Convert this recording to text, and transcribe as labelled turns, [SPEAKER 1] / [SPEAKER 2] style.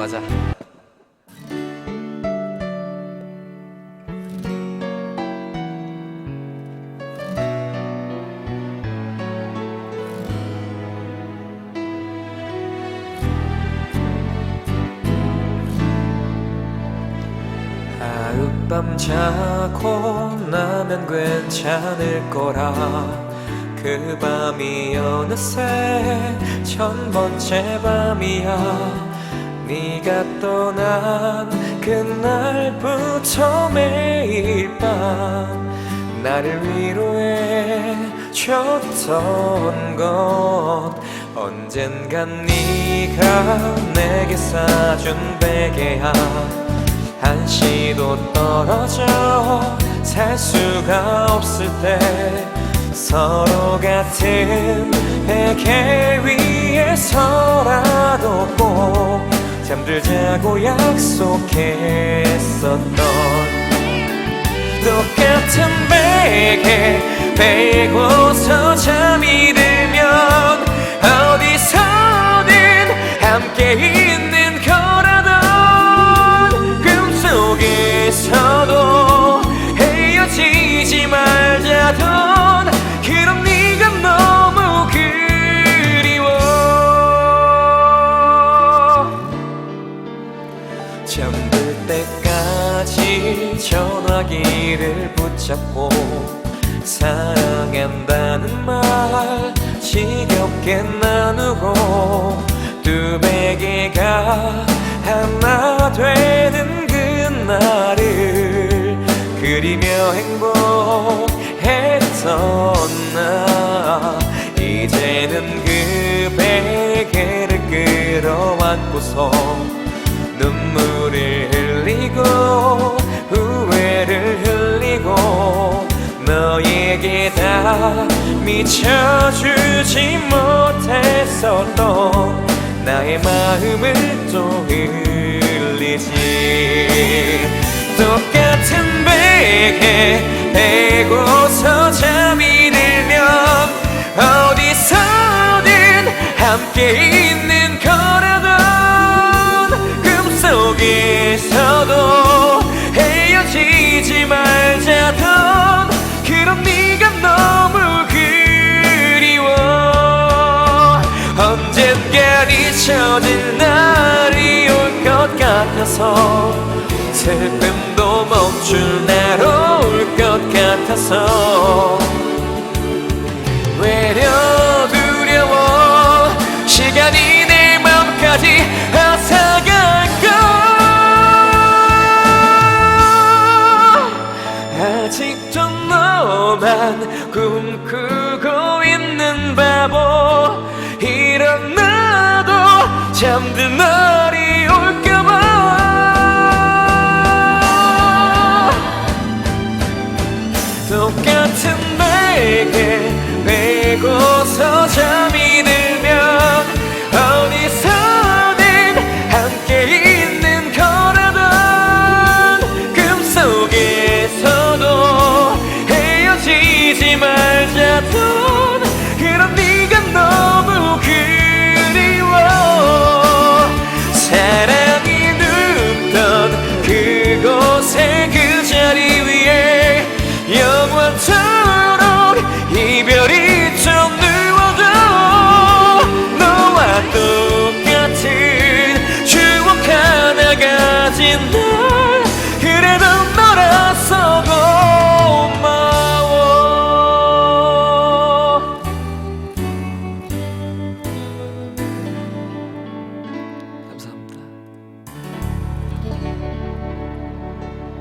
[SPEAKER 1] 맞아. 하룻밤 자고 나면 괜찮을 거라 그 밤이 어느새 천 번째 밤이야 네가 떠난 그날부터 매일 밤 나를 위로해 줬던 것. 언젠간 네가 내게 사준 베개야 한시도 떨어져 살 수가 없을 때 서로 같은 베개 위에서라도 꼭 잠들자고 약속했었던 똑같은 베개 베고서 잠이 붙잡고 사랑한다는 말 지겹게 나누고 두 베개가 하나 되는 그날을 그리며 행복했던 나. 이제는 그 베개를 끌어안고서 눈물을 미쳐주지 못했었던 나의 마음을 또 흘리지. 똑같은 베개 베고서 잠이 들면 어디서든 함께 같아서 슬픔도 멈출 날올 것 같아서 외려 두려워 시간이 내 맘까지 앗아갈까 아직도 너만 꿈꾸고 있는 바보. 일어나도 잠든 헤어지지 말자던 그런 네가 너무 그리워. 사랑이 눕던 그곳에 그 자리 위에 영원토록 이별이 좀 누워도 너와 똑같은 추억 하나 가진 날. 그래도 너라